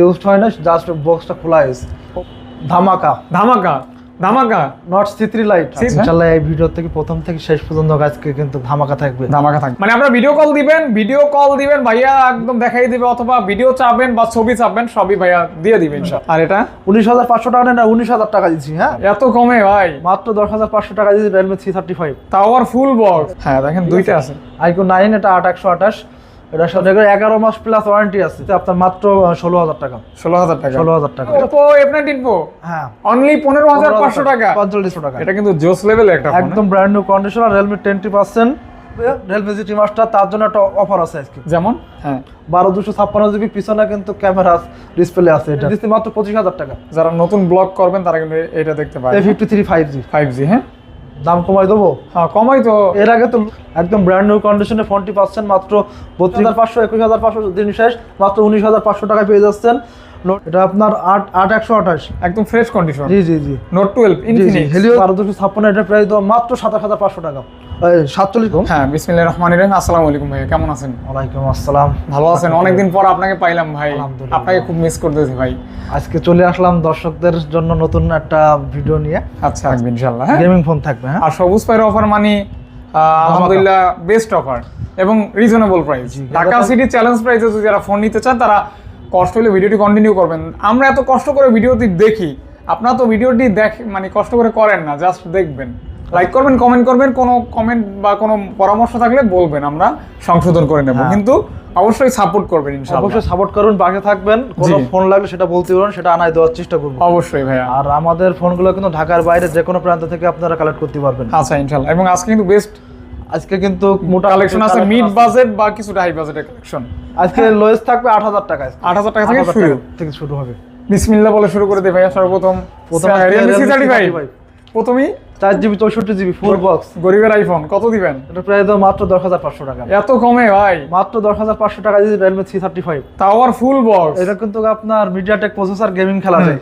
Used হয় না just বক্সটা খোলা হয়েছে ধামাকা। ধামাকা ধামাকা। Not C three light C3 ইনশাল্লাহ এই ভিডিও থেকে প্রথম থেকে শেষ পর্যন্ত আজকে কিন্তু ধামাকা থাকবে। ধামাকা থাকবে। মানে আপনারা ভিডিও কল দিবেন ভিডিও কল দিবেন ভাইয়া একদম দেখাই দিবে অথবা ভিডিও চাপবেন বা ছবি চাপবেন সবই ভাইয়া দিয়ে দিবেন ইনশাআল্লাহ। আর এটা? উনিশ হাজার পাঁচশো টাকা নেন উনিশ হাজার টাকা দিচ্ছি হ্যাঁ? এত কমে ভাই। মাত্র দশ হাজার পাঁচশো টাকা দিচ্ছি রেলমি থ্রি থার্টি ফাইভ তাও আবার ফুল বক্স হ্যাঁ দেখেন দুইটা আছে। আইকো নাইন এটা আট একশো আঠাশ। এটা সাথে এগারো মাস প্লাস ওয়ারেন্টি আছে। আপনার মাত্র ষোলো হাজার টাকা। ষোলো হাজার টাকা? ষোলো হাজার টাকা। ওপো এফ নাইনটিন প্রো হ্যাঁ। অনলি পনেরো হাজার পাঁচশো টাকা। পঞ্চল্লিশশো টাকা। এটা কিন্তু জোস লেভেল একটা ফোন? একদম brand new condition Realme twenty percent Realme GT master তার জন্য একটা অফার আছে আজকে। যেমন? হ্যাঁ। বারো দুশো ছাপ্পান্ন জিবি পিছনে কিন্তু ক্যামেরা ডিসপ্লে আছে এটা। মাত্র পঁচিশ হাজার টাকা। যারা নতুন ব্লগ করবেন তারা কিন্তু এটা দেখতে A fifty three five G five G হ্যাঁ? দাম কমাই দেবো? হ্যাঁ কমাই তো। এর আগে তো একদম ব্র্যান্ড নিউ কন্ডিশনে ফোনটি পাচ্ছেন মাত্র বত্রিশ হাজার পাঁচশো একুশ হাজার পাঁচশো দিন শেষ মাত্র উনিশ হাজার পাঁচশো টাকায় পেয়ে যাচ্ছেন। এটা আপনার আট আট একশো আঠাশ। একদম ফ্রেশ কন্ডিশন জি জি জি। নোট টুয়েলভ ইনফিনিক্স হেলিও বারো দুশো ছাপ্পান্ন এটা প্রাইস দেওয়া মাত্র সাতাশ হাজার পাঁচশো টাকা। সাতচল্লিশ হ্যাঁ বিসমিল্লাহির রহমানির রহিম। আসসালামু আলাইকুম ভাই কেমন আছেন? ওয়ালাইকুম আসসালাম। ভালো আছেন? অনেকদিন পর আপনাকে পাইলাম ভাই। আপনাকে খুব মিস করতেছি ভাই। আজকে চলে আসলাম দর্শকদের জন্য নতুন একটা ভিডিও নিয়ে। আচ্ছা ইনশাআল্লাহ হ্যাঁ। গেমিং ফোন থাকবে হ্যাঁ। আর সবুজ পায়ের অফার মানে আলহামদুলিল্লাহ বেস্ট অফার এবং reasonable price Dhaka city challenge প্রাইসে যদি যারা ফোন নিতে চান তারা কষ্ট হলে ভিডিওটি কন্টিনিউ করবেন। আমরা এত কষ্ট করে ভিডিওটি দেখি আপনারা তো ভিডিওটি দেখ মানে কষ্ট করে করেন না জাস্ট দেখবেন। লাইক করবেন কমেন্ট করবেন কোনো কমেন্ট বা কোনো পরামর্শ থাকলে বলবেন আমরা সংশোধন করে নেব। হ্যাঁ। কিন্তু অবশ্যই সাপোর্ট করবেন ইনশাআল্লাহ। অবশ্যই সাপোর্ট করুন পাশে থাকবেন। কোনো ফোন লাগলে সেটা বলতে পারেন সেটা আনায় দেওয়ার চেষ্টা করব। অবশ্যই ভাইয়া। আর আমাদের ফোনগুলো কিন্তু ঢাকার বাইরে যে কোনো প্রান্ত থেকে আপনারা কালেক্ট করতে পারবেন। আচ্ছা ইনশাআল্লাহ। এবং আজকে কিন্তু বেস্ট আজকে কিন্তু মোটা কালেকশন আছে মিড বাজেট বা কিছুটা হাই বাজেটের কালেকশন আজকে লোয়েস্ট থাকবে আট হাজার টাকা আট হাজার টাকা থেকে শুরু। থেকে শুরু হবে। বিসমিল্লাহ বলে শুরু করে দিই ভাইয়া সর্বপ্রথম। প্রথম Realme C35 C35 প্রথমেই চার জিবি চৌষট্টি জিবি ফুল বক্স গরিবের আইফোন কত দিবেন? এটা প্রায় তো মাত্র দশ হাজার পাঁচশো টাকা। এত কমে ভাই? মাত্র দশ হাজার পাঁচশো টাকা দিয়ে রিয়েলমি থ্রি থার্টি ফাইভ তাও আবার ফুল বক্স এটা কিন্তু আপনার মিডিয়াটেক প্রসেসর গেমিং খেলা যায়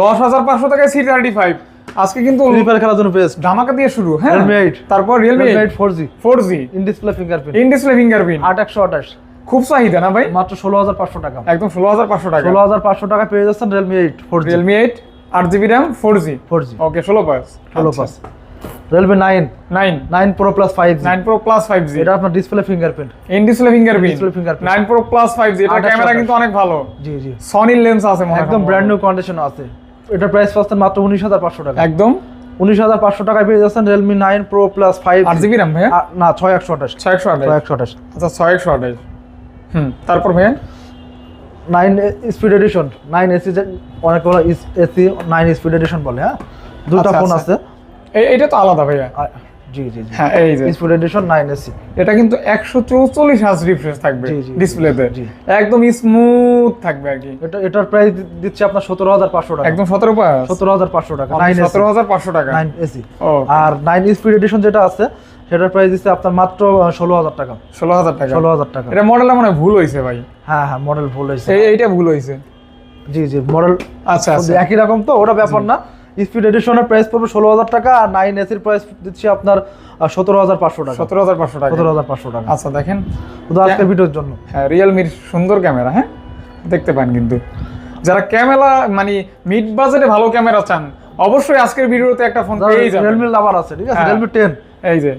দশ হাজার পাঁচশো টাকায় সি থার্টি ফাইভ আজকে কিন্তু ফ্রি ফায়ার খেলার জন্য বেস্ট ধামাকা দিয়ে শুরু হ্যাঁ? Realme 8 তারপর Realme Realme eight four G four G in display fingerprint in display fingerprint আট একশো আঠাশ। খুব চাহিদা না ভাই? মাত্র ষোলো হাজার পাঁচশো টাকা। একদম ষোলো হাজার পাঁচশো টাকা। ষোলো হাজার পাঁচশো টাকা পেয়ে যাচ্ছেন Realme eight four Realme eight আট GB RAM four G? Four G. Okay ষোলো পাঁচ ষোলো পাঁচ Realme nine nine nine pro plus five nine pro plus five G এটা আপনার display fingerprint in display fingerprint In-display fingerprint। Nine pro plus five G এটা camera কিন্তু অনেক ভালো। জি জি। সনির লেন্স আছে একদম ব্র্যান্ড নিউ কন্ডিশন আছে। এটা প্রাইস পাচ্ছেন মাত্র উনিশ হাজার পাঁচশো টাকা। একদম। উনিশ হাজার পাঁচশো টাকায় পেয়ে যাচ্ছেন Realme nine pro plus five আট জিবি র্যাম ভাইয়া? না ছয় একশো আঠাশ। ছয় একশো আঠাশ। ছয় একশো আঠাশ। আচ্ছা ছয় একশো আঠাশ। হুম তারপর ভাইয়া? Nine speed edition nine AC অনেক এসি নাইন স্পিড এডিশন বলে হ্যাঁ? দুটো আচ্ছা, ফোন আচ্ছা। আছে। এই এটা তো আলাদা ভাইয়া। জি জি জি। হ্যাঁ এই যে। স্পিড এডিশন নাইন এসি এটা কিন্তু একশো চৌচল্লিশ হার্জ রিফ্রেশ থাকবে ডিসপ্লেতে একদম স্মুথ থাকবে আর কি। এটা এটার প্রাইস দিচ্ছে আপনার সতেরো হাজার পাঁচশো টাকা। একদম সতেরো সতেরো হাজার পাঁচশো টাকা নাইন সতেরো হাজার পাঁচশো টাকা। নাইন এসি আর নাইন স্পিড এডিশন যেটা আছে সেটার প্রাইস দিচ্ছে আপনার মাত্র ষোলো হাজার টাকা। ষোলো হাজার টাকা। ষোলো হাজার টাকা। এটা মডেলটা মনে হয় ভুল হয়েছে ভাই। হ্যাঁ হ্যাঁ মডেল ভুল হয়েছে। এইটা ভুল হয়েছে। জি জি মডেল আচ্ছা আচ্ছা। একই রকম তো ওটা ব্যাপার না। স্পিড এডিশনের প্রাইস পড়বে ষোলো হাজার টাকা আর নাইন এসির প্রাইস দিচ্ছি আপনার সতেরো হাজার পাঁচশো টাকা। সতেরো হাজার পাঁচশো টাকা। সতেরো হাজার পাঁচশো টাকা। আচ্ছা দেখেন। শুধু আজকের ভিডিওর জন্য। হ্যাঁ রিয়েলমির সুন্দর ক্যামেরা হ্যাঁ? দেখতে পান কিন্তু। যারা ক্যামেরা মানে মিড বাজেটে ভালো ক্যামেরা চান অবশ্যই আজকের ভিডিওতে একটা ফোন পেয়েই যাবেন। রিয়েলমি লাভার আছে ঠিক আছে? হ্যাঁ। রিয়েলমি টেন এই যে।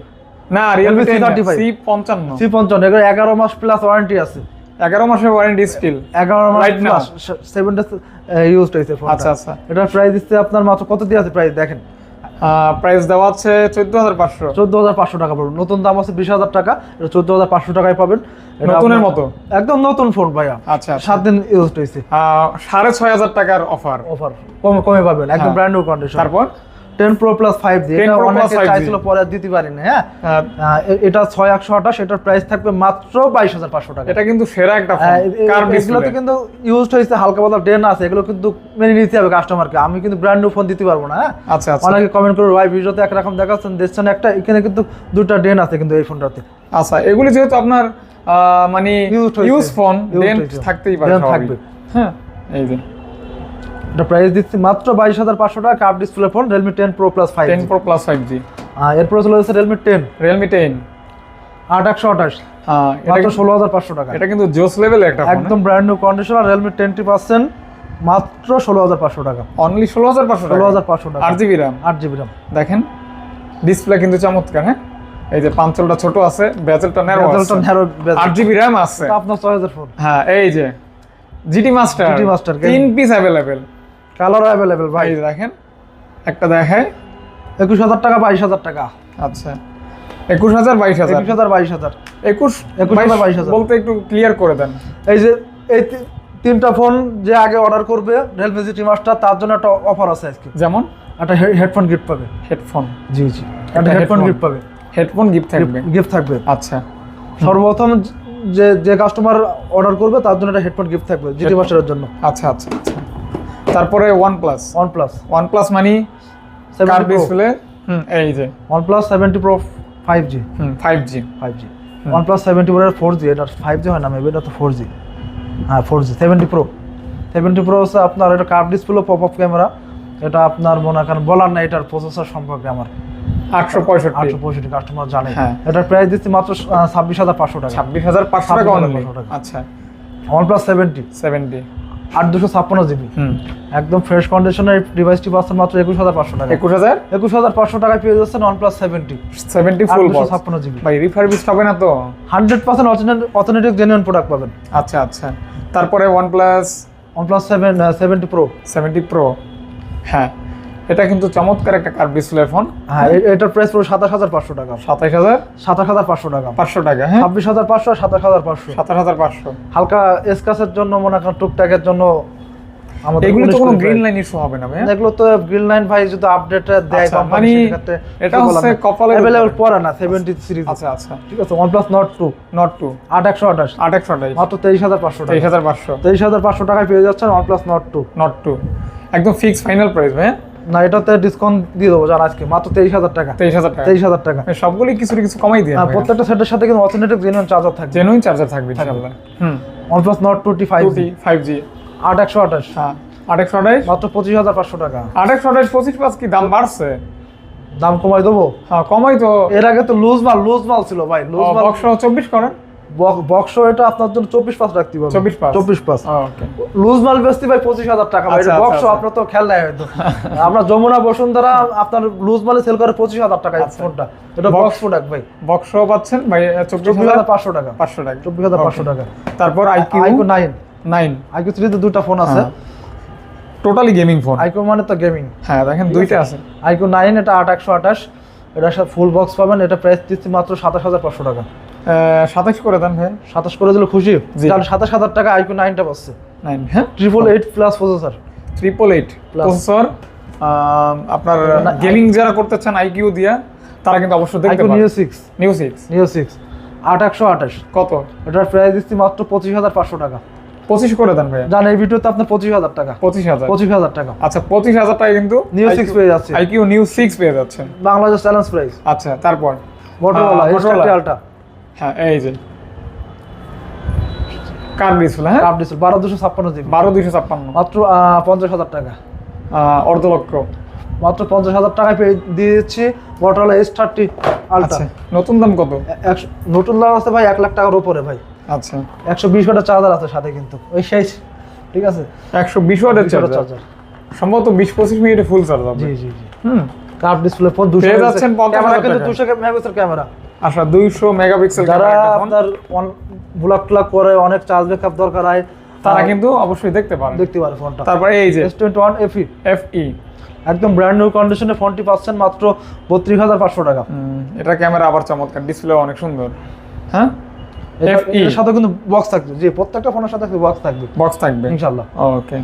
না রিয়েলমি Realme C35 সি পঞ্চান্ন। সি পঞ্চান্ন এগারো মাস প্লাস ওয়ারেন্টি আছে। এগারো মাসের ওয়ারেন্টি স্টিল এগারো মাস Right now? Plus seven days use হয়েছে ফোনটা আচ্ছা আচ্ছা। এটার প্রাইস দিচ্ছে আপনার মাত্র কত দিয়ে আছে প্রাইস দেখেন। প্রাইস দেওয়া আছে চোদ্দ হাজার পাঁচশো। চোদ্দ হাজার পাঁচশো টাকা পড়বে। নতুন দাম আছে বিশ হাজার টাকা। এটা চোদ্দ হাজার পাঁচশো টাকায় পাবেন। এটা নতুনের মতো? একদম নতুন ফোন ভাইয়া। আচ্ছা আচ্ছা। সাত দিন ইউজ হয়েছে। আহ, সাড়ে ছয় হাজার টাকার অফার অফার কমে কমে পাবেন। একদম। ব্র্যান্ড নিউ কন্ডিশন তারপর? Ten pro plus five G 10 এটা অনেকে চাইছিল পরে দিতে পারিনি হ্যাঁ? এটা এটার প্রাইস থাকবে মাত্র টাকা। এটা কিন্তু সেরা একটা ফোন হ্যাঁ, কার হালকা পাতলা ডেন আছে এগুলো কিন্তু মেনে নিতে হবে কাস্টমারকে আমি কিন্তু ব্র্যান্ড নিউ ফোন দিতে পারব না হ্যাঁ? আচ্ছা আচ্ছা। অনেকে কমেন্ট করে ভাই ভিডিওতে একরকম দেখাচ্ছেন দেখছেন একটা? এখানে কিন্তু দুটা ডেন আছে কিন্তু এই ফোনটাতে আচ্ছা এগুলি যেহেতু আপনার মানে ইউজ ফোন থাকতেই পারে থাকবে। হ্যাঁ এই যে। এটা প্রাইস দিচ্ছি মাত্র বাইশ হাজার পাঁচশো টাকা curve display phone Realme ten pro plus five ten pro plus five G এরপরে চলে যাচ্ছে রিয়েলমি টেন রিয়েলমি টেন আট একশো আঠাশ। এটা মাত্র ষোলো হাজার পাঁচশো টাকা। এটা কিন্তু জোস লেভেল একটা একদম brand new condition Realme twenty percent মাত্র ষোলো হাজার পাঁচশো টাকা। অনলি ষোলো হাজার পাঁচশো ষোলো হাজার পাঁচশো টাকা। আট জিবি র্যাম আট জিবি র্যাম দেখেন ডিসপ্লে কিন্তু চমৎকার হ্যাঁ? এই যে পাঞ্চলটা ছোট আছে বেজেলটা ন্যারো বেজেলটা আছে ন্যারো। আট জিবি র্যাম আছে। আপনার ছয় হাজার ফোন হ্যাঁ এই যে জিটি মাস্টার GT মাস্টার তিন পিস অ্যাভেলেবেল কালার অ্যাভেলেবেল ভাই। দেখেন একটা দেখায় একুশ হাজার টাকা বাইশ হাজার টাকা। আচ্ছা। একুশ হাজার বাইশ হাজার। একুশ হাজার বাইশ হাজার। একুশ একুশ হাজার, বাইশ হাজার। বলতে একটু ক্লিয়ার করে দেন। এই যে এই তিনটা ফোন যে আগে অর্ডার করবে রিয়েলমি জিটি মাস্টার তার জন্য একটা অফার আছে আজকে। যেমন? একটা হেডফোন গিফট পাবে। হেডফোন জি জি। একটা হেডফোন গিফট পাবে। হেডফোন গিফট থাকবে। গিফট থাকবে। আচ্ছা। সর্বপ্রথম যে যে কাস্টমার অর্ডার করবে তার জন্য একটা হেডফোন গিফট থাকবে জিটি মাস্টারের জন্য। আচ্ছা আচ্ছা আচ্ছা। তারপরে one plus one plus one plus মানি কার ডিসপ্লে হুম। এই যে। One plus seventy pro five G হুম five G five G one plus seventy pro four G এটা ফাইভ জি হয় না মেবি এটা তো ফোর জি হ্যাঁ four G seventy pro seventy pro হচ্ছে আপনার এটা curve display pop up camera এটা আপনার মনে করেন বলার না এটার প্রসেসর সম্পর্কে আমার। আটশো পঁয়ষট্টি। আটশো পঁয়ষট্টি কাস্টমার জানে। হ্যাঁ। এটার প্রাইস দিচ্ছি মাত্র ছাব্বিশ হাজার পাঁচশো টাকা। ছাব্বিশ হাজার পাঁচশো টাকা 26,500 অনলি টাকা। আচ্ছা। ওয়ান প্লাস সেভেন্টি সেভেন্টি আট দুশো ছাপ্পান্ন জিবি। হুম। একদম ফ্রেশ কন্ডিশনের ডিভাইসটি পাচ্ছেন মাত্র একুশ হাজার পাঁচশো টাকা একুশ হাজার? একুশ হাজার পাঁচশো টাকায় পেয়ে যাচ্ছেন one plus seventy seventy full ছাপ্পান্ন জিবি। ভাই রিফারবিশ হবে না তো? Hundred percent authentic genuine product পাবেন। আচ্ছা আচ্ছা। তারপরে one plus one plus seven seventy pro seventy pro হ্যাঁ। এটা কিন্তু চমৎকার একটা কার্ভ ডিসপ্লে ফোন হ্যাঁ এটার প্রাইস পুরো সাতাশ হাজার পাঁচশো টাকা। সাতাশ হাজার? সাতাশ হাজার পাঁচশো টাকা। পাঁচশো টাকা হ্যাঁ। ছাব্বিশ হাজার পাঁচশো আর সাতাশ হাজার পাঁচশো। সাতাশ হাজার পাঁচশো। হালকা এসকাসের জন্য মনে করেন টুকটাকের জন্য এগুলো তো কোনো গ্রিন লাইন ইস্যু হবে না ভাই এগুলো তো গ্রিন লাইন ভাই যদি আপডেট দেয় আচ্ছা, company, মানে এটা হচ্ছে Available উপর। পড়ে না সেভেন্টি সিরিজ আচ্ছা আচ্ছা। ঠিক আছে one plus Nord two Nord two আট একশো আঠাশ। আট একশো আঠাইশ মাত্র তেইশ হাজার পাঁচশো টাকা। তেইশ হাজার পাঁচশো। তেইশ হাজার পাঁচশো টাকায় পেয়ে যাচ্ছেন one plus Nord two Nord two একদম ফিক্স ফাইনাল প্রাইস ভাই না এটাতে ডিসকাউন্ট দিয়ে দেবো যার আজকে মাত্র তেইশ হাজার টাকা। তেইশ হাজার টাকা। তেইশ হাজার টাকা। ভাই, সবগুলি কিছু কিছু কমাই দিয়ে হ্যাঁ, প্রত্যেকটা সেটের সাথে কিন্তু অথেন্টিক জেনুইন চার্জার থাকবে। জেনুইন চার্জার থাকবে ইনশাআল্লাহ। হুম। জি আট একশো আঠাশ। হ্যাঁ আট একশো আঠাইশ মাত্র পঁচিশ হাজার পাঁচশো টাকা। আট একশো আঠাইশ পঁচিশ পাঁচ কি দাম বাড়ছে? দাম কমাই দেবো? হ্যাঁ কমাই তো। এর আগে তো লুজ মাল লুজ মাল ছিল ভাই লুজ মাল। চব্বিশ করেন। বক্স এটা আপনার জন্য চব্বিশ পাঁচ রাখতে পারবে 24 পাঁচ। চব্বিশ পাঁচ। লুজ মাল বেচতে ভাই পঁচিশ হাজার টাকা ভাই। আচ্ছা, বক্স আচ্ছা, আপনার তো খেয়াল নাই হয়তো। আমরা যমুনা বসুন্ধরা আপনার লুজ মালে সেল করে পঁচিশ হাজার টাকা আচ্ছা। ফোনটা এটা বক্স প্রোডাক্ট ভাই। বক্স পাচ্ছেন ভাই চব্বিশ হাজার পাঁচশো টাকা। পাঁচশো টাকা। চব্বিশ হাজার পাঁচশো টাকা। তারপর iQOO iQOO nine nine iQOO থ্রিতে দুটা ফোন আছে। টোটালি গেমিং ফোন আইকো মানে তো গেমিং হ্যাঁ দেখেন দুইটা আছে? আইকো নাইন এটা আট একশো আঠাশ। এটা ফুল বক্স পাবেন। এটা প্রাইস দিচ্ছি মাত্র সাতাশ হাজার পাঁচশো টাকা। সাতাশ করে দেন ভাই। সাতাশ করে দিলে খুশি। কারণ সাতাশ হাজার টাকা আইকো নাইনটা পাচ্ছে নাইন হ্যাঁ? Triple eight plus processor triple eight processor আপনার গেমিং যারা করতে চান আইকিউ দিয়া তারা কিন্তু অবশ্যই দেখতে আইকো পারেন Neo six Neo six Neo six আট একশো আঠাশ। কত? এটার প্রাইস দিচ্ছি মাত্র পঁচিশ হাজার পাঁচশো টাকা। পঁচিশ করে দেন ভাই জান এই ভিডিওতে আপনার পঁচিশ হাজার টাকা। পঁচিশ হাজার। পঁচিশ হাজার টাকা। আচ্ছা পঁচিশ হাজার টাকা কিন্তু নিউ সিক্স পেয়ে যাচ্ছে। আইকিউ নিউ সিক্স পেয়ে যাচ্ছেন। বাংলাদেশ চ্যালেঞ্জ প্রাইস আচ্ছা তারপর? Motorola। হ্যাঁ এই যে। ডিসপ্লে হ্যাঁ? বারো দুশো ছাপ্পান্ন জিবি বারো ছাপ্পান্ন। মাত্র পঞ্চাশ হাজার টাকা। অর্ধ লক্ষ মাত্র পঞ্চাশ হাজার টাকায় পেয়ে দিয়ে দিচ্ছি মোটরোলা এস থার্টি আলটা আচ্ছা নতুন দাম কত? একশো নতুন দাম আছে ভাই এক লাখ টাকার উপরে ভাই। আচ্ছা। একশো বিশ ওয়াটের চার্জার আছে সাথে কিন্তু। ওই ঠিক আছে? একশো বিশ ওয়াটের চার্জার সম্ভবত বিশ পঁচিশ মিনিটে ফুল চার্জ হবে। জি জি জি। হুম। কাপ ডিসপ্লে ফোন দুশো পেয়ে যাচ্ছেন ক্যামেরা কিন্তু দুশো মেগাপিক্সেল ক্যামেরা। আচ্ছা দুইশো মেগাপিক্সেল যারা আপনার ব্লক ট্লক করে অনেক চার্জ ব্যাকআপ দরকার হয় তারা কিন্তু অবশ্যই দেখতে পারেন। দেখতে পারে ফোনটা তারপরে এই যে এস টোয়েন্টি ওয়ান একদম ব্র্যান্ড নিউ কন্ডিশনে ফোনটি পাচ্ছেন মাত্র বত্রিশ হাজার পাঁচশো টাকা। এটা ক্যামেরা আবার চমৎকার ডিসপ্লে অনেক সুন্দর। হ্যাঁ? FE এটার সাথে কিন্তু বক্স থাকবে জি প্রত্যেকটা ফোনের সাথে বক্স থাকবে। বক্স থাকবে। ইনশাল্লাহ ওকে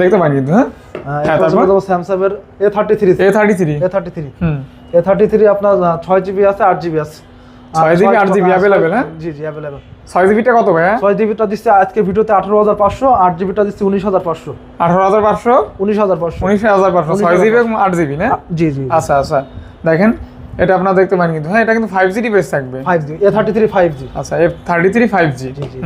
দেখতে পান কিন্তু হ্যাঁ? হ্যাঁ, তারপর? স্যামসাং এর A thirty three A thirty three A thirty three A thirty three আপনার ছয় জিবি আছে আট জিবি আছে। আর 6 GB, ছয়- 8 GB ছয়- available, হ্যাঁ? জি জি অ্যাভেলেবেল ছয় জিবিটা কত ভাইয়া ছয় জিবিটা দিচ্ছে আজকে ভিডিওতে আঠারো হাজার পাঁচশো আট জিবিটা দিচ্ছে উনিশ হাজার পাঁচশো। আঠারো হাজার পাঁচশো? উনিশ হাজার পাঁচশো। উনিশ হাজার পাঁচশো ছয় জিবি এবং আট জিবি না? জি জি আচ্ছা আচ্ছা। দেখেন এটা আপনারা দেখতে পারেন কিন্তু হ্যাঁ এটা কিন্তু ফাইভ জি ডিভাইস থাকবে। Five G A thirty three five G আচ্ছা F thirty three five G G, G.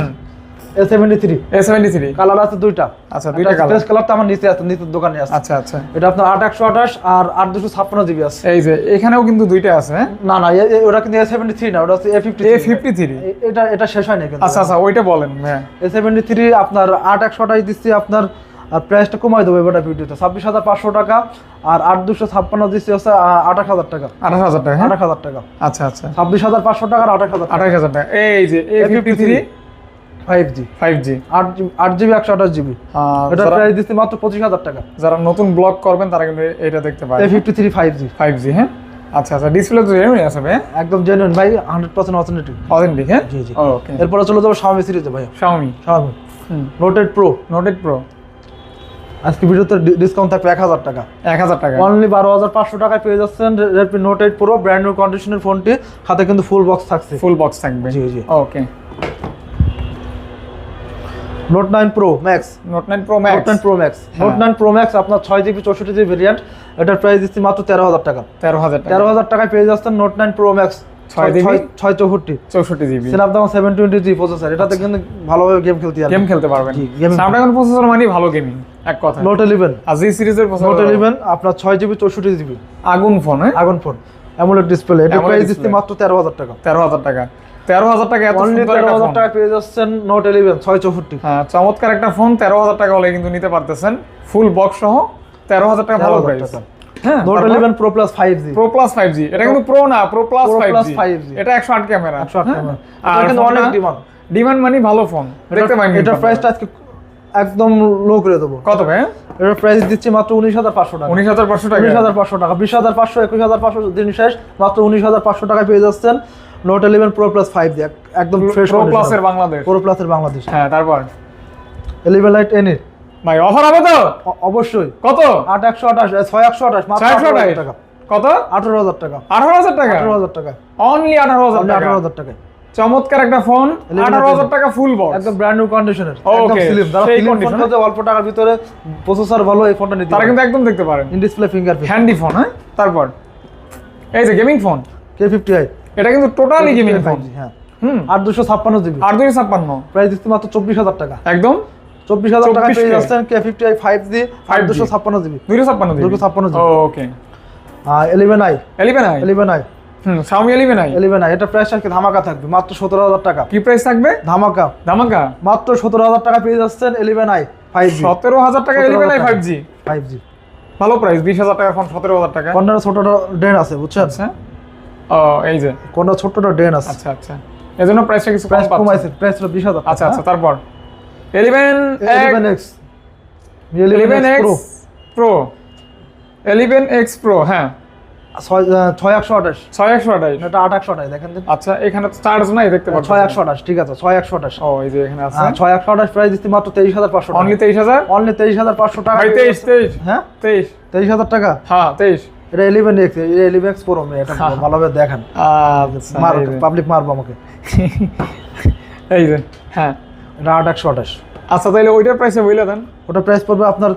A seventy three A seventy three colour আছে দুইটা। আচ্ছা দুইটা কালার ফেস কালারটা আমার নিচে আছে নিচের দোকানে আছে। আচ্ছা আচ্ছা। এটা আপনার আট একশো আঠাশ আর আট দুশো ছাপ্পান্ন জিবি আছে। এই যে এখানেও কিন্তু দুইটা আছে হ্যাঁ? না না ওটা কিন্তু এ সেভেন্টি থ্রি না ওটা হচ্ছে A fifty A fifty three এটা এটা শেষ হয়নি কিন্তু। আচ্ছা আচ্ছা ওইটা বলেন হ্যাঁ। আপনার দিচ্ছি আপনার প্রাইসটা কমাই দেবো এবার ভিডিওতে। ছাব্বিশ হাজার পাঁচশো টাকা আর আট দুশো ছাপ্পান্ন দিচ্ছি হচ্ছে আঠাশ হাজার টাকা। আঠাশ হাজার টাকা হ্যাঁ? আঠাশ হাজার টাকা। আচ্ছা আচ্ছা। ছাব্বিশ হাজার পাঁচশো টাকা আর আঠাশ হাজার আঠাশ হাজার টাকা। এই যে A fifty three five G five G আট আট জিবি একশো আঠাশ জিবি এটা প্রাইস দিচ্ছি মাত্র পঁচিশ হাজার টাকা। যারা নতুন ব্লগ করবেন তারা কিন্তু এটা দেখতে A fifty three five G five G হ্যাঁ? আচ্ছা আচ্ছা ডিসপ্লে তো জেনুইন আছে ভাই একদম জেনুইন ভাই হান্ড্রেড পার্সেন্ট অথেন্টিক অথেন্টিক হ্যাঁ? জি, জি। ওকে এরপরে চলে যাব শাওমি সিরিজে ভাই। Xiaomi Xiaomi note eight Pro note eight Pro আজকে ভিডিওতে ডিসকাউন্ট থাকবে এক হাজার টাকা। এক হাজার টাকা। অনলি বারো হাজার পাঁচশো টাকায় পেয়ে যাচ্ছেন Redmi Note eight Pro brand new কন্ডিশনের ফোনটি হাতে কিন্তু ফুল বক্স থাকছে। ফুল বক্স থাকবে। জি, জি। Okay Note nine Pro Max Note nine Pro Max Note nine Pro Max. Note nine Pro Max আপনার ছয় জিবি চৌষট্টি জিবি ভেরিয়েন্ট এটার প্রাইস দিচ্ছি মাত্র তেরো হাজার টাকা। তেরো হাজার তেরো হাজার টাকায় পেয়ে যাচ্ছেন নোট নাইন প্রো ম্যাক্স ছয় চৌষট্টি। চৌষট্টি GB Snapdragon seven twenty G processor এটাতে কিন্তু ভালোভাবে গেম খেলতে গেম খেলতে পারবেন। জি, gaming- স্ন্যাপড্রাগন প্রসেসর মানে ভালো গেমিং এক কথা। নোট ইলেভেন আর জি সিরিজের নোট প্রসেসর ইলেভেন আপনার ছয় জিবি চৌষট্টি জিবি আগুন ফোন হ্যাঁ? আগুন ফোন। অ্যামোলেড ডিসপ্লে এটা প্রাইস দিচ্ছি মাত্র তেরো হাজার টাকা। তেরো হাজার টাকা। তেরো হাজার টাকা এত অনলি সুন্দর তেরো হাজার টাকা পেয়ে যাচ্ছেন নোট ইলেভেন ছয় চৌষট্টি হ্যাঁ চমৎকার একটা ফোন তেরো হাজার টাকা হলে কিন্তু নিতে পারতেছেন। ফুল বক্স সহ তেরো হাজার টাকা ভালো প্রাইস হ্যাঁ Note eleven Pro Plus five G Pro Plus five G এটা কিন্তু প্রো না প্রো প্লাস ফাইভ জি এটা একশো আট ক্যামেরা 108 camera। আর অনেক demand। ডিমান্ড মানে ভালো ফোন দেখতে পাই এটার প্রাইসটা আজকে একদম লো করে দেবো। কত ভাই? এটার প্রাইস দিচ্ছি মাত্র উনিশ হাজার পাঁচশো টাকা। উনিশ হাজার পাঁচশো টাকা। উনিশ হাজার পাঁচশো টাকা। বিশ হাজার পাঁচশো একুশ হাজার পাঁচশো দিন শেষ মাত্র উনিশ হাজার পাঁচশো টাকায় পেয়ে যাচ্ছেন। Note eleven Pro Plus five G একদম ফ্রেশ প্রো প্লাসের বাংলাদেশ। প্রো প্লাসের বাংলাদেশ। হ্যাঁ তারপর? ইলেভেন লাইট এনে ভাই অফার হবে তো? অবশ্যই। কত? আট একশো আঠাশ এ, ছয় একশো আঠাশ মাত্র ছয়শো আঠারো টাকা হাজার টাকা। কত? আঠারো হাজার টাকা। আঠারো হাজার টাকা? আঠারো হাজার টাকা। অনলি আঠারো হাজার আপনি টাকা? আঠারো হাজার টাকায়। চমৎকার একটা ফোন Eleven আঠারো হাজার Eleven। টাকা ফুল বক্স একদম ব্র্যান্ড নিউ কন্ডিশনের একদম স্লিম যারা সেই স্লিম ফোন খোঁজে অল্প টাকার ভিতরে প্রসেসর ভালো এই ফোনটা নিতে তারা কিন্তু একদম দেখতে পারেন। In display fingerprint handy phone হ্যাঁ? তারপর? এই যে gaming phone K fifty i এটা কিন্তু টোটালি গেমিং ফোন হ্যাঁ। হুম। আট দুশো ছাপ্পান্ন জিবি আট দুই ছাপ্পান্ন। প্রাইস দিচ্ছি মাত্র চব্বিশ হাজার টাকা। একদম। চব্বিশ হাজার টাকা পেয়ে যাচ্ছেন K fifty i five G 5G দুশো ছাপ্পান্ন জিবি দুশো ছাপ্পান্ন GB okay eleven i eleven i eleven i hmm Xiaomi eleven i eleven i এটা প্রাইস আজকে ধামাকা থাকবে মাত্র সতেরো হাজার টাকা। কি প্রাইস থাকবে? ধামাকা। ধামাকা? মাত্র সতেরো হাজার টাকা পেয়ে যাচ্ছেন এলিভেন আই ফাইভ জি সতেরো হাজার টাকা 17,000 eleven i. Five G five G ভালো প্রাইস বিশ হাজার টাকা ফোন সতেরো হাজার টাকা। কোনটা ছোট ড্রেন আছে বুঝছেন? আচ্ছা। ও এই যে। কোনটা ছোটটা ড্রেন আছে। আচ্ছা আচ্ছা। এই জন্য প্রাইসটা কিছু প্রাইস কমাইছে প্রাইস হলো বিশ হাজার আচ্ছা আচ্ছা তারপর। Eleven eleven X eleven X Pro eleven X Pro হ্যাঁ। ছয় একশো আঠাশ। ছয় একশো আঠাশ। এটা আট একশো আঠাশ দেখেন। আচ্ছা এখানে চার্জ নাই দেখতে পাচ্ছি ছয় একশো আঠাশ ঠিক আছে ছয় একশো আঠাশ। ও এই যে এখানে আছে। হ্যাঁ, ছয় একশো আঠাশ প্রাইস দিচ্ছি মাত্র তেইশ হাজার পাঁচশো অনলি তেইশ হাজার? অনলি তেইশ হাজার পাঁচশো টাকা। তেইশ তেইশ। হ্যাঁ? তেইশ। তেইশ হাজার টাকা? হ্যাঁ তেইশ। এটা এলিভেন এক্স এটা এলিভেন এক্স প্রো এটা। ভালোভাবে দেখেন। আচ্ছা মার পাবলিক মারবো আমাকে। এই যে হ্যাঁ। এটা আট একশো আঠাশ। আচ্ছা তাহলে ওইটার প্রাইসে বইলে দেন। ওটা প্রাইস পড়বে আপনার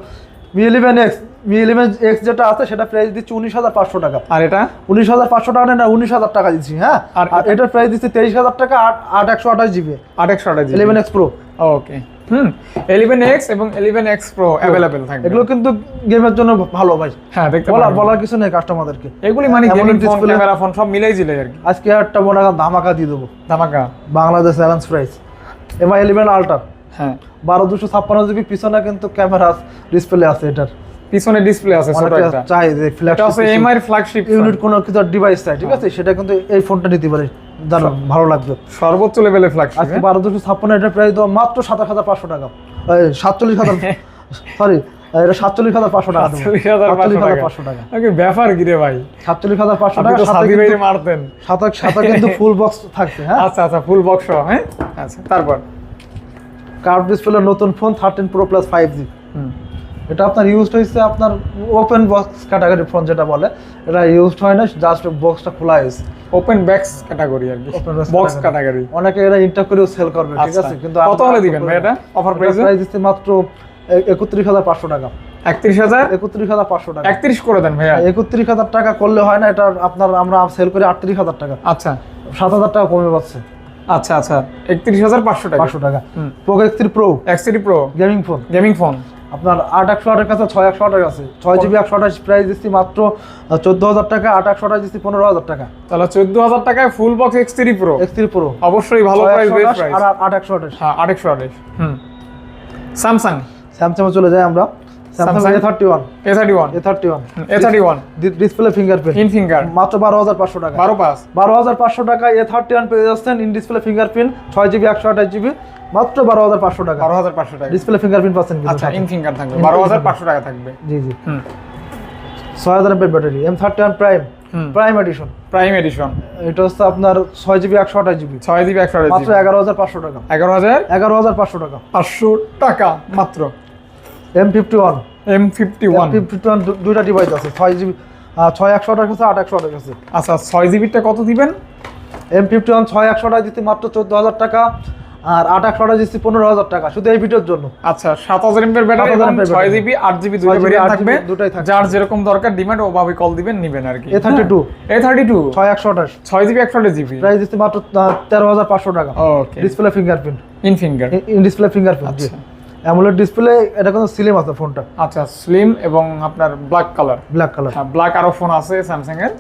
Mi eleven X Mi eleven X যেটা আছে সেটা প্রাইস দিচ্ছি উনিশ হাজার পাঁচশো টাকা। আর এটা? উনিশ হাজার পাঁচশো টাকা না উনিশ হাজার টাকা দিচ্ছি হ্যাঁ? আর এটার প্রাইস দিচ্ছি তেইশ হাজার টাকা আট আট একশো আঠাশ জিবি। আট একশো আঠাশ eleven X Pro okay hmm eleven X এবং এলিভেন এক্স প্রো অ্যাভেলেবেল থাকবে। এগুলো কিন্তু গেমের জন্য ভালো ভাই। হ্যাঁ দেখতে বলার বলার কিছু নেই কাস্টমারদেরকে এগুলি মানে গেমিং ফোন ক্যামেরা ফোন সব মিলাই জিলে আর কি। আজকে একটা করেন ধামাকা দিয়ে দেবো। ধামাকা। Bangladesh challenge price Mi eleven Ultra হ্যাঁ। বারো দুশো ছাপ্পান্ন জিবি পিছনে কিন্তু ক্যামেরা ডিসপ্লে আছে এটার। পিছনে ডিসপ্লে আছে ছোট একটা। চাই যে এটা ফ্ল্যাগশিপ এমআই ফ্ল্যাগশিপ ইউনিট কোনো কিছু ডিভাইস চাই ঠিক আছে? সেটা কিন্তু এই ফোনটা নিতে পারে। ভালো লাগবে। সর্বোচ্চ ফ্ল্যাগশিপ আজকে বারো দুশো ছাপ্পান্ন এটার প্রাইস মাত্র সাতাশ হাজার পাঁচশো টাকা। সাতচল্লিশ হাজার সরি এটা সাতচল্লিশ হাজার পাঁচশো টাকা। সাতচল্লিশ হাজার পাঁচশো পাঁচশো টাকা। ওকে ব্যাপার কি রে ভাই? সাতচল্লিশ হাজার পাঁচশো টাকা সাদি কিন্তু- মারতেন। সাথে সাথে কিন্তু ফুল বক্স থাকছে হ্যাঁ? আচ্ছা আচ্ছা ফুল বক্স হ্যাঁ? আচ্ছা তারপর? কার্ভ ডিসপ্লে নতুন phone thirteen Pro Plus five G এটা আপনার ইউজড হয়েছে আপনার ওপেন বক্স ক্যাটাগরি ফোন যেটা বলে। এটা ইউজড হয় না জাস্ট বক্সটা খোলা হয়েছে। ওপেন ব্যাকস ক্যাটাগরি আর কি। বক্স ক্যাটাগরি অনেকে এরা ইন্টার করেও সেল করবে ঠিক আচ্ছা। আছে? কিন্তু কত হলে দিবেন ভাই এটা? অফার প্রাইসে প্রাইস দিচ্ছে মাত্র একত্রিশ হাজার পাঁচশো টাকা। একত্রিশ হাজার? একত্রিশ হাজার পাঁচশো টাকা। একত্রিশ করে দেন ভাইয়া। একত্রিশ হাজার টাকা করলে হয় না এটা আপনার আমরা সেল করি আটত্রিশ হাজার টাকা। আচ্ছা। সাত হাজার টাকা কমে পাচ্ছে আচ্ছা আচ্ছা। একত্রিশ হাজার পাঁচশো টাকা। পাঁচশো টাকা। হুম। Poco Pro XD Pro gaming phone gaming phone আপনার আট একশো আটের কাছে ছয় একশো আটের কাছে। ছয় জিবি একশো আঠাশ প্রাইস দিচ্ছি মাত্র চোদ্দ হাজার টাকা আট একশো আঠাশ দিচ্ছি পনেরো হাজার টাকা। তাহলে চোদ্দ হাজার টাকায় full box X three Pro X three Pro অবশ্যই ভালো প্রাইস আর আট একশো আঠাশ। হ্যাঁ আট একশো আঠাশ। হুম। স্যামসাং স্যামসাং চলে যাই আমরা। Samsung Samsung? A thirty one A thirty one A thirty one A thirty one display fingerprint in finger মাত্র বারো হাজার পাঁচশো টাকা। বারো পাঁচ। বারো হাজার পাঁচশো টাকা এ থার্টি ওয়ান পেয়ে যাচ্ছেন ইন ডিসপ্লে ফিঙ্গারপ্রিন্ট ছয় জিবি একশো আঠাশ জিবি মাত্র বারো হাজার পাঁচশো টাকা। বারো হাজার পাঁচশো টাকা। ডিসপ্লে ফিঙ্গারপ্রিন্ট পাচ্ছেন আচ্ছা ইন ফিঙ্গার থাকবে। In বারো হাজার finger। পাঁচশো টাকা থাকবে। জি জি। হুম। ছয় হাজার ampere battery M thirty one Prime Prime Edition Prime Edition এটা হচ্ছে আপনার ছয় জিবি একশো আঠাশ জিবি ছয় জিবি একশো আঠাশ মাত্র এগারো হাজার পাঁচশো টাকা। এগারো হাজার? এগারো হাজার পাঁচশো টাকা। পাঁচশো টাকা মাত্র। M fifty one M fifty one fifty one দুইটা ডিভাইস আছে। ছয় জিবি ছয় একশো আঠাশ আছে আট একশো আঠাশ আছে। আচ্ছা ছয় জিবিটা কত দিবেন? এম ফিফটি ওয়ান ছয় একশো আঠাশ দিচ্ছি মাত্র চোদ্দ হাজার টাকা আর আট একশো আঠাশ দিচ্ছি পনেরো হাজার টাকা শুধু এই ভিডিওর জন্য। আচ্ছা সাত হাজার এমপের ব্যাটারি 7000 ছয় জিবি আট জিবি দুটো ভেরিয়েন্ট থাকবে। দুটোই থাকবে। যার যেরকম দরকার ডিমান্ড ওভাবে কল দিবেন নিবেন আর কি। A32 এ থার্টি টু ছয় একশো আঠাশ। ছয় জিবি একশো আঠাশ জিবি। প্রাইস দিচ্ছি মাত্র তেরো হাজার পাঁচশো টাকা। Display fingerprint in finger in display fingerprint আচ্ছা। অ্যামোলেড ডিসপ্লে এটা কোনো সিলিম আছে ফোনটা আচ্ছা স্লিম এবং আপনার black colour black colour black আরও ফোন আছে স্যামসাং এর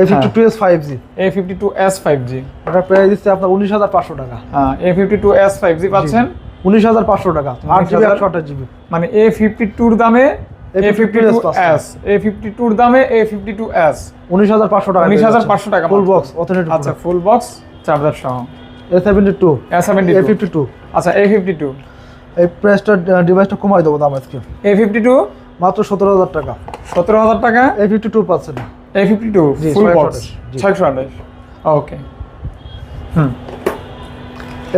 A fifty two S five G A fifty two S five G এটা প্রাইস দিচ্ছে আপনার উনিশ হাজার পাঁচশো টাকা। হ্যাঁ A fifty two S five G. পাচ্ছেন। উনিশ হাজার পাঁচশো টাকা। আট জিবি একশো আঠাশ জিবি মানে এ ফিফটি টুর দামে A fifty two S A fifty টুর দামে এ ফিফটি টু এস উনিশ হাজার পাঁচশো টাকা। 19,500 টাকা ফুল বক্স অথেন্টিক আচ্ছা ফুল বক্স চার্জার সহ। A seventy two A seventy A fifty two আচ্ছা এ ফিফটি টু এই প্রাইসটা ডিভাইসটা কমাই দেবো দাম আজকে। এ ফিফটি টু মাত্র সতেরো হাজার টাকা। সতেরো হাজার টাকা? এ ফিফটি টু পাচ্ছেন A fifty two full box ছয়শো আঠাশ? Okay hmm.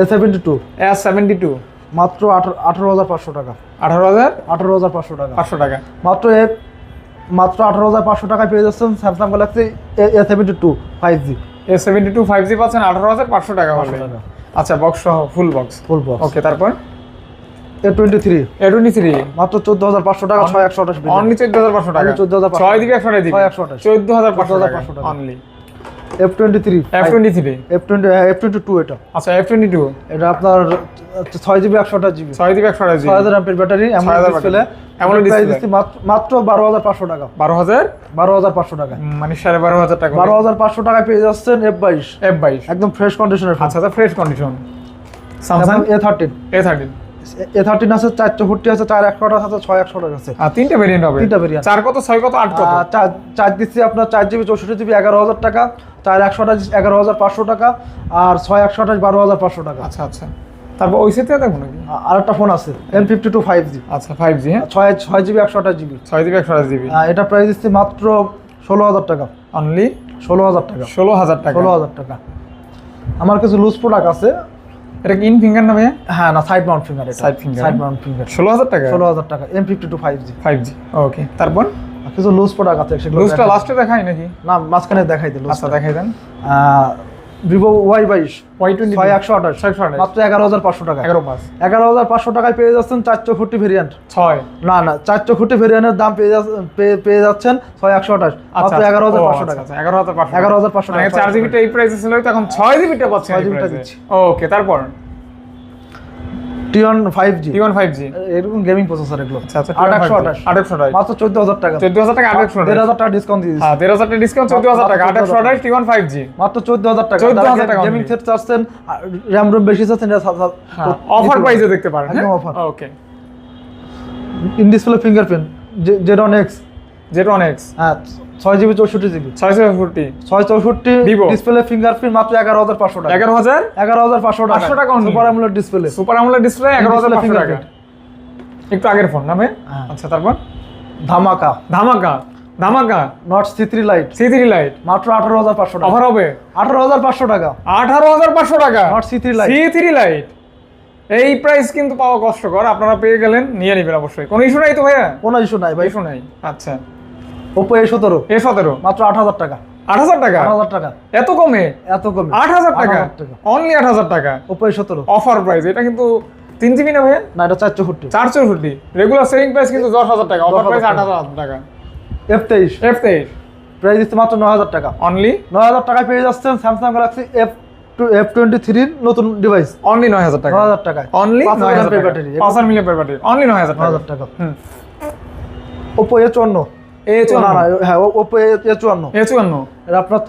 A seventy two A seventy two মাত্র আঠারো হাজার পাঁচশো টাকা। আঠারো হাজার? আঠারো হাজার পাঁচশো টাকা। পাঁচশো টাকা। মাত্র এ মাত্র আঠারো হাজার পাঁচশো টাকায় পেয়ে যাচ্ছেন Samsung Galaxy A seventy two five G A seventy two five G পাচ্ছেন আঠারো হাজার পাঁচশো টাকা হবে আচ্ছা বক্স সহ ফুল বক্স ফুল বক্স ওকে তারপর? A twenty three A twenty three মাত্র চোদ্দ হাজার পাঁচশো টাকা ছয় একশো আঠাশ অনলি চোদ্দ হাজার পাঁচশো টাকা। চোদ্দ হাজার ছয় দিকে একশো টাকা। চোদ্দ হাজার পাঁচশো টাকা 14,500 টাকা। Only F twenty three F twenty three F twenty F twenty two এটা। আচ্ছা এফ টোয়েন্টি টু এটা আপনার ছয় জিবি একশো আঠাশ জিবি ছয় দিকে একশো টাকা ছয় হাজার এমপের ব্যাটারি এমন ডিসপ্লে এমন প্রাইস দিচ্ছি মাত্র- মাত্র বারো হাজার পাঁচশো টাকা। বারো হাজার? বারো হাজার পাঁচশো টাকা মানে সাড়ে বারো হাজার টাকা বারো হাজার পাঁচশো টাকায় পেয়ে যাচ্ছেন এফ বাইশ। এফ বাইশ। একদম ফ্রেশ কন্ডিশনের আচ্ছা আচ্ছা fresh condition Samsung A thirteen A thirteen A thirteen আছে চার চৌষট্টি আছে চার একশো আঠাশ আছে ছয় একশো টাকা আছে। আর তিনটে ভেরিয়েন্ট হবে। তিনটা। চার কত ছয় কত আট কত? চার চার দিচ্ছি আপনার চার জিবি চৌষট্টি জিবি এগারো হাজার টাকা। চার একশো আঠাশ এগারো হাজার পাঁচশো টাকা আর ছয় একশো আঠাশ বারো হাজার পাঁচশো টাকা। আচ্ছা আচ্ছা। তারপর ওই সেটে দেখো নাকি? আর একটা ফোন আছে M fifty two five G আচ্ছা ফাইভ জি হ্যাঁ? ছয় ছয় জিবি একশো আঠাশ জিবি ছয় জিবি একশো আঠাশ জিবি এটা প্রাইস দিচ্ছি মাত্র ষোলো হাজার টাকা। অনলি ষোলো হাজার টাকা। ষোলো হাজার টাকা? ষোলো হাজার টাকা। আমার কিছু লুজ প্রোডাক্ট আছে। এটা কি ইন ফিঙ্গার নামে হ্যাঁ না side mount finger side finger, side? Mount finger ষোলো হাজার টাকা? ষোলো হাজার টাকা M fifty two five G five G okay তারপর? কিছু লুজ প্রোডাক্ট আছে সেগুলো লুজটা লাস্টে দেখাই নাকি? না মাঝখানে দেখাই দিল আচ্ছা দেখাই দেন। ভিভো ওয়াই বাইশ ওয়াই টোয়েন্টি ছয় একশো আঠাশ। ছয়শো আঠাশ। মাত্র এগারো হাজার পাঁচশো টাকা এগারো পাঁচ। এগারো হাজার পাঁচশো টাকায় পেয়ে যাচ্ছেন চার চৌষট্টি ভেরিয়েন্ট ছয়। না না চার চৌষট্টি ভেরিয়েন্টের দাম পেয়ে যাচ্ছেন- পেয়ে- যাচ্ছেন ছয় একশো আঠাশ। আচ্ছা মাত্র এগারো হাজার পাঁচশো আচ্ছা, টাকা। আচ্ছা, এগারো হাজার পাঁচশো এগারো হাজার পাঁচশো টাকা। চার জিবিটা এই প্রাইসে ছিল এখন ছয় জিবিটা পাচ্ছে 6 GB টা দিচ্ছি। ওকে তারপর? টি ফাইভ জি টি ফাইভ জি এরকম গেমিং প্রসেসর এগুলো। আচ্ছা আচ্ছা আট আঠাশ। আটশো আঠাশ। মাত্র চোদ্দ হাজার টাকা। চোদ্দ হাজার টাকা আটশো দেড় হাজার টাকা ডিসকাউন্ট দিয়ে হ্যাঁ দেড় হাজার টাকা ডিসকাউন্ট চোদ্দ হাজার টাকা আঠাশ ফাইভ জি মাত্র চোদ্দ হাজার টাকা। 14,000 টাকা গেমিং। সেট চাচ্ছেন র্যাম রোম বেশি চাচ্ছেন অফার প্রাইসে দেখতে পারেন একদম offer। Okay in display fingerprint Z on X Z one X হ্যাঁ। ছয় জিবি চৌষট্টি জিবি। ছয়শো ফোরটি ছয় চৌষট্টি। ডিসপ্লে ফিঙ্গারপ্রিন্ট মাত্র এগারো হাজার পাঁচশো টাকা। এগারো হাজার? এগারো হাজার পাঁচশো টাকা। 500 টাকা super AMOLED display super AMOLED display এগারো হাজার পাঁচশো টাকা। একটু আগের ফোন নামে? হ্যাঁ। আচ্ছা তারপর? ধামাকা। ধামাকা। ধামাকা? Not C three Lite C three Lite মাত্র আঠারো হাজার পাঁচশো টাকা। অফার হবে? আঠারো হাজার পাঁচশো টাকা। আঠারো হাজার পাঁচশো টাকা? Not C three Lite C three Lite এই প্রাইস কিন্তু পাওয়া কষ্টকর আপনারা পেয়ে গেলেন নিয়ে নেবেন অবশ্যই। কোনো ইস্যু নাই তো ভাইয়া? কোনো ইস্যু নাই ভাই। ইস্যু নাই। আচ্ছা। ওপো এ সতেরো এ সতেরো মাত্র আট হাজার টাকা আট হাজার টাকা আট হাজার টাকা এত কমে এত কমে আট হাজার টাকা অনলি আট হাজার টাকা ওপো এ সতেরো অফার প্রাইস এটা কিন্তু তিন জিবি না ভাইয়া না এটা চার চৌষট্টি চার চৌষট্টি রেগুলার সেলিং প্রাইস কিন্তু দশ হাজার টাকা অফার প্রাইস আট টাকা। হাজার টাকা এফ তেইশ এফ তেইশ প্রাইস দিচ্ছে মাত্র নয় হাজার টাকা অনলি নয় হাজার টাকায় পেয়ে যাচ্ছেন Samsung Galaxy F F twenty থ্রির নতুন ডিভাইস অনলি নয় হাজার টাকা ন হাজার টাকায় অনলি নয় হাজার ব্যাটারি পাঁচ হাজার মিলিয়ন ব্যাটারি অনলি নয় হাজার ন টাকা হাজার টাকা ওপো এ চুয়ান্ন এ না না হ্যাঁ ওপো এ চুয়ান্ন। এ চুয়ান্ন। এটা আপনার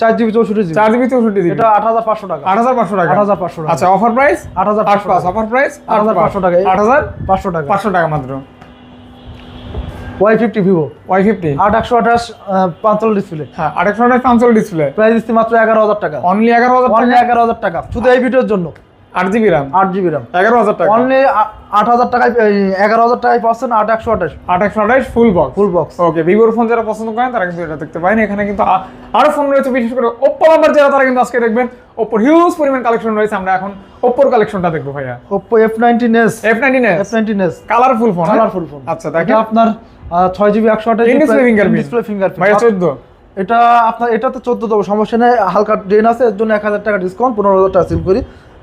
চার জিবি চৌষট্টি জিবি। চার জিবি চৌষট্টি জিবি। এটা আট হাজার পাঁচশো টাকা। আট হাজার পাঁচশো টাকা। আট হাজার পাঁচশো টাকা। আচ্ছা অফার প্রাইস আট হাজার আট পাঁচশো অফার প্রাইস আট হাজার পাঁচশো টাকা। আট হাজার? পাঁচশো টাকা। পাঁচশো টাকা মাত্র। Y fifty Vivo Y fifty আট একশো আঠাশ পাঁচল ডিসপ্লে হ্যাঁ আঠাশ পাঁচশো ডিসপ্লে প্রাইস দিচ্ছি মাত্র এগারো হাজার টাকা। অনলি এগারো হাজার অনলি এগারো হাজার টাকা। শুধু এই ভিডিওর জন্য। আট জিবি র্যাম আট জিবি র্যাম এগারো হাজার টাকা। অনলি আট হাজার টাকায় এগারো হাজার টাকায় পাচ্ছেন আট একশো আঠাশ। আট একশো আঠাশ ফুল বক্স ফুল বক্স ওকে ভিভোর ফোন যারা পছন্দ করেন তারা কিন্তু এটা দেখতে পারেন। এখানে কিন্তু আ- ফোন রয়েছে বিশেষ করে ওপ্পো নাম্বার যারা তারা কিন্তু আজকে দেখবেন ওপ্পোর হিউজ পরিমাণ কালেকশন রয়েছে। আমরা এখন ওপ্পোর কালেকশনটা দেখব ভাইয়া। Oppo F nineteen S F nineteen F nineteen S colourful phone colourful phone আচ্ছা দেখেন। আপনার ছয় জিবি একশো আঠাশ fingerprint। ডিসপ্লে ভাইয়া চোদ্দ। এটা আপনার এটা তো চোদ্দ দেবো সমস্যা নেই। হালকা ড্রেন আছে এর জন্য এক হাজার টাকা ডিসকাউন্ট পনেরো হাজার টাকা সিল করি।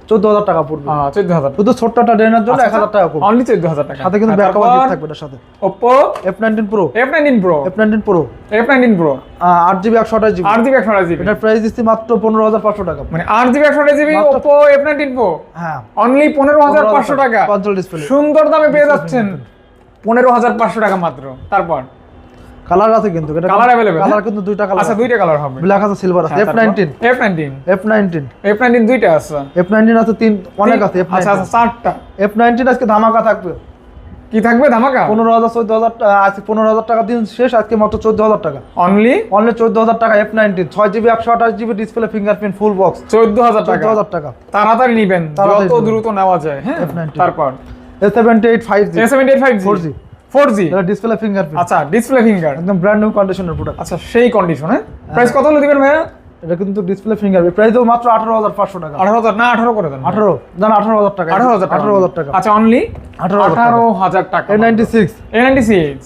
চোদ্দ হাজার টাকা পড়বে। চোদ্দ হাজার। শুধু ছোট্ট একটা ড্রেনের জন্য এক হাজার টাকা পড়বে। অনলি চোদ্দ হাজার টাকা। সাথে কিন্তু আর ব্যাক কভার থাকবে এটার সাথে। Oppo F nineteen Pro F nineteen Pro F nineteen Pro F nineteen Pro আট জিবি একশো আঠাশ জিবি। আট জিবি একশো আঠাশ জিবি। এটার প্রাইস দিচ্ছি মাত্র পনেরো হাজার পাঁচশো টাকা। মানে আট জিবি একশো আঠাশ জিবি এফ নাইনটিন প্রো হ্যাঁ। অনলি পনেরো হাজার পাঁচশো টাকা। সুন্দর দামে পেয়ে যাচ্ছেন পনেরো হাজার পাঁচশো টাকা মাত্র। তারপর কালার আছে কিন্তু এটা Colour available, কালার? কিন্তু দুইটা কালার আচ্ছা দুইটা কালার হবে। ব্ল্যাক আছে সিলভার আছে F nineteen F nineteen F nineteen F nineteen দুইটা আছে। এফ নাইনটিন আছে তিন অনেক আছে এফ আচ্ছা আচ্ছা চারটা। এফ নাইনটিন আজকে ধামাকা থাকবে। কি থাকবে ধামাকা? পনেরো হাজার চোদ্দ হাজার আজকে পনেরো হাজার টাকা দিন শেষ আজকে মাত্র চোদ্দ হাজার টাকা। অনলি অনলি চোদ্দ হাজার টাকা এফ নাইনটিন ছয় জিবি একশো আঠাশ GB display fingerprint full box চোদ্দ হাজার টাকা। হাজার টাকা। তাড়াতাড়ি নেবেন যত দ্রুত নেওয়া যায় হ্যাঁ? F90 তারপর। A seventy eight five G A seventy eight five G 4G four G display fingerprint আচ্ছা ডিসপ্লে ফিঙ্গার একদম ব্র্যান্ড নিউ কন্ডিশনের প্রোডাক্ট আচ্ছা সেই কন্ডিশন হ্যাঁ? প্রাইস কত হলো দিবেন ভাইয়া? এটা কিন্তু ডিসপ্লে ফিঙ্গারপ্রিন্ট প্রাইস দেবো মাত্র আঠারো হাজার পাঁচশো টাকা। আঠারো হাজার না আঠারো করে দেন। আঠারো? না আঠারো হাজার টাকা। আঠারো হাজার আঠারো হাজার টাকা। আচ্ছা অনলি 18,000 আঠারো হাজার টাকা A ninety six A ninety six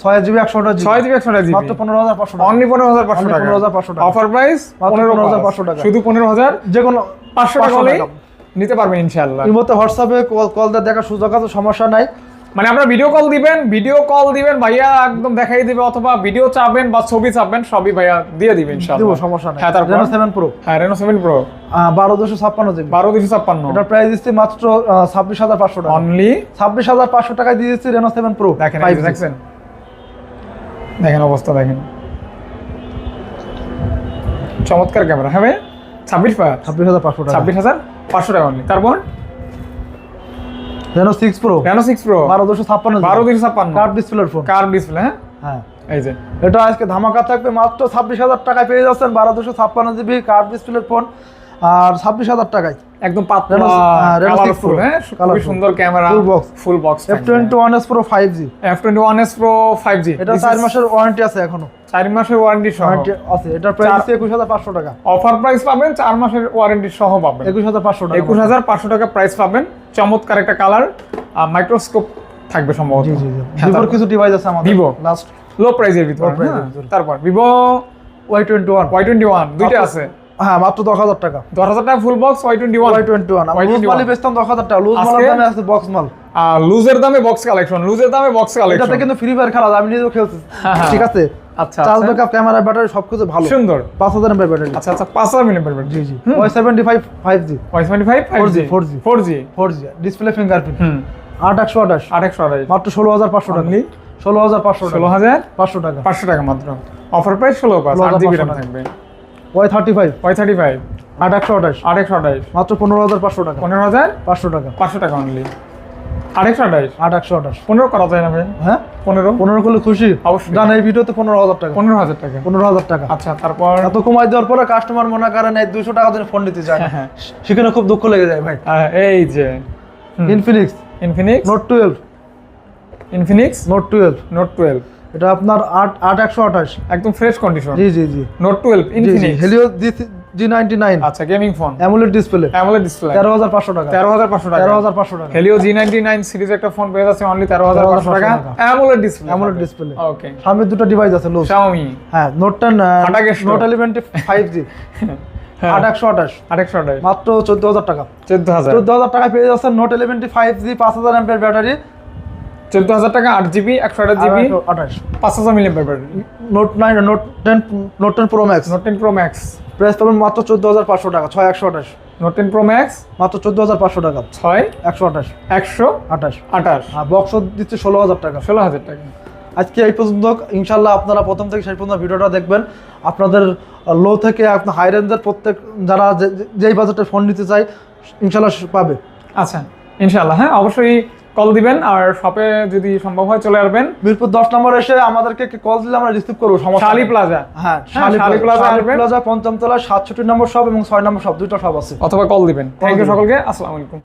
ছয় জিবি একশো ছয় জিবি একশো জিবি মাত্র পনেরো হাজার পাঁচশো টাকা। অনলি পনেরো হাজার পাঁচশো 15,500 টাকা। অফার প্রাইস 15,500 টাকা। শুধু পনেরো হাজার? যে কোনো পাঁচশো টাকা। নিতে পারবেন ইনশাআল্লাহ। এই হোয়াটসঅ্যাপে কল কল দিয়ে দেখার সুযোগ আছে সমস্যা নাই। মানে আপনারা ভিডিও কল দিবেন ভিডিও কল দিবেন ভাইয়া একদম দেখাই দিবে অথবা ভিডিও চাবেন বা ছবি চাবেন সবই ভাইয়া দিয়ে দিবে দিব ইনশাআল্লাহ সমস্যা নাই। হ্যাঁ তারপর? প্রো হ্যাঁ প্রো জিবি। প্রাইস দিচ্ছি মাত্র হাজার টাকা। অনলি হাজার টাকায় দিয়ে দিচ্ছি দেখেন দেখেন অবস্থা দেখেন। চমৎকার ক্যামেরা হ্যাঁ ভাই ছাব্বিশ পাঁচ ছাব্বিশ হাজার পাঁচশো টাকা। ছাব্বিশ হাজার পাঁচশো টাকা অনলি তারপর? Reno six Pro Reno six Pro বারো দুশো ছাপ্পান্ন বারো দুশো ছাপ্পান্ন। কার্ড ডিসপ্লের ফোন কার ডিসপ্লে হ্যাঁ? হ্যাঁ। এই যে। এটা আজকে ধামাকা থাকবে মাত্র ছাব্বিশ হাজার টাকায় পেয়ে যাচ্ছেন বারো দুশো ছাপ্পান্ন জিবি ডিসপ্লের ফোন আর ছাব্বিশ হাজার টাকায়। একদম পাতলা হ্যাঁ, 6 কালারফুল Pro, হ্যাঁ? খুবই সুন্দর camera. Full box five G F twenty one Pro five G এটা চার মাসের ওয়ারেন্টি আছে এখনও। চার মাসের ওয়ারেন্টি সহ। আছে। এটার প্রাইস চার- একুশ হাজার পাঁচশো টাকা। অফার প্রাইস পাবেন চার মাসের ওয়ারেন্টি সহ পাবেন। একুশ হাজার পাঁচশো টাকা। একুশ হাজার পাঁচশো টাকা প্রাইস পাবেন। চমৎকার একটা কালার মাইক্রোস্কোপ থাকবে সম্ভবত। জি হ্যাঁ, ভিভোর কিছু ডিভাইস আছে আমাদের Vivo। লাস্ট লো প্রাইসের ভিতরে। তারপর Vivo Y twenty one Y twenty one দুইটা আছে। হ্যাঁ মাত্র দশ হাজার টাকা। দশ হাজার টাকা full box Y twenty one Y twenty one loose Y21 মালই বেচতাম দশ হাজার টাকা। লুজ মালের দামে আছে বক্স মাল। আর লুজের দামে বক্স কালেকশন লুজের দামে বক্স এটাতে কালেকশন কিন্তু ফ্রি ফায়ার খেলা আমি নিজেও খেলছি হ্যাঁ, হ্যাঁ। ঠিক আছে? আচ্ছা চার্জ আচ্ছা। ব্যাকআপ ক্যামেরা ব্যাটারি সবকিছু ভালো। সুন্দর। পাঁচ হাজার ব্যাটারি। আচ্ছা আচ্ছা পাঁচ হাজার মিলিয়ন পারবেন জি জি। Y seventy five five G. Y seventy five five 4G, 4G four G. Four G. Display fingerprint hmm. আট একশো আঠাশ। আট একশো আড়াই মাত্র ষোলো হাজার পাঁচশো টাকা। Only? ষোলো হাজার পাঁচশো ষোলো টাকা হাজার পাঁচশো টাকা। পাঁচশো টাকা মাত্র। অফার প্রাইস ষোলো পাঁচ আট 16,500 জিবি র্যাম থাকবে। Y thirty five. Y thirty five. আট একশো আঠাশ। আট একশো আঠাইশ মাত্র পনেরো হাজার পাঁচশো টাকা। পনেরো হাজার? পাঁচশো টাকা। পাঁচশো টাকা অনলি আট একশো আঠাইশ আট একশো আঠাশ। পনেরো করা যায় না ভাই। হ্যাঁ? পনেরো? পনেরো করলে খুশি। অবশ্যই। জান এই ভিডিওতে পনেরো হাজার টাকা। পনেরো হাজার টাকা। পনেরো হাজার টাকা। আচ্ছা তারপর? এত কমাই দেওয়ার পরে কাস্টমার মনে করেন এই দুশো টাকা দিয়ে ফোন নিতে চায় হ্যাঁ, সেখানে খুব দুঃখ লেগে যায় ভাই। এই যে। Infinix Infinix note twelve Infinix note twelve note twelve এটা আপনার আট আট একশো আঠাশ। একদম ফ্রেশ কন্ডিশন জি জি জি। Note twelve Infinix Helio G ninety nine আচ্ছা gaming phone AMOLED display AMOLED display তেরো হাজার পাঁচশো টাকা। তেরো হাজার পাঁচশো টাকা। তেরো হাজার পাঁচশো টাকা। Helio G ninety nine series একটা ফোন পেয়ে যাচ্ছে অনলি তেরো হাজার পাঁচশো টাকা 13,500 টাকা। AMOLED display AMOLED display okay সামনে দুটো ডিভাইস আছে লুজ শাওমি হ্যাঁ আটা গেছিল। নোট ইলেভেন ফাইভ জি হ্যাঁ। আট মাত্র চোদ্দ হাজার টাকা। চোদ্দ হাজার। চোদ্দ হাজার টাকা পেয়ে যাচ্ছেন নোট ইলেভেন ফাইভ জি পাঁচ হাজার এমপের ব্যাটারি চোদ্দ হাজার টাকা আট জিবি একশো আঠাশ জিবি আঠাশ। পাঁচ হাজার million battery note nine note ten note ten pro max note ten pro max price পাবেন মাত্র চোদ্দ হাজার পাঁচশো টাকা ছয় একশো আঠাশ। নোট টেন প্রো ম্যাক্স মাত্র চোদ্দ হাজার পাঁচশো টাকা। ছয়? একশো আঠাশ। একশো আঠাশ। আঠাশ। আর বক্স দিচ্ছে ষোলো হাজার টাকা। ষোলো হাজার টাকা। আজকে এই পর্যন্ত ইনশাল্লাহ আপনারা প্রথম থেকে শেষ পর্যন্ত ভিডিওটা দেখবেন। আপনাদের লো থেকে আপনার হাই রেঞ্জের প্রত্যেক যারা যেই বাজেটে ফোন নিতে চায় ইনশাল্লাহ পাবে। আচ্ছা ইনশাল্লাহ হ্যাঁ অবশ্যই কল দিবেন আর শপে যদি সম্ভব হয় চলে আসবেন। মিরপুর দশ নম্বর এসে আমাদেরকে কল দিলে আমরা রিসিভ করব সমস্যা শালি প্লাজা হ্যাঁ হ্যাঁ, শালি প্লাজা আসবেন। প্লাজা পঞ্চম তলা সাতষট্টি নম্বর সব এবং ছয় নম্বর সব দুইটা সব আছে। অথবা কল দিবেন। Thank you. সকলকে আসসালামু আলাইকুম।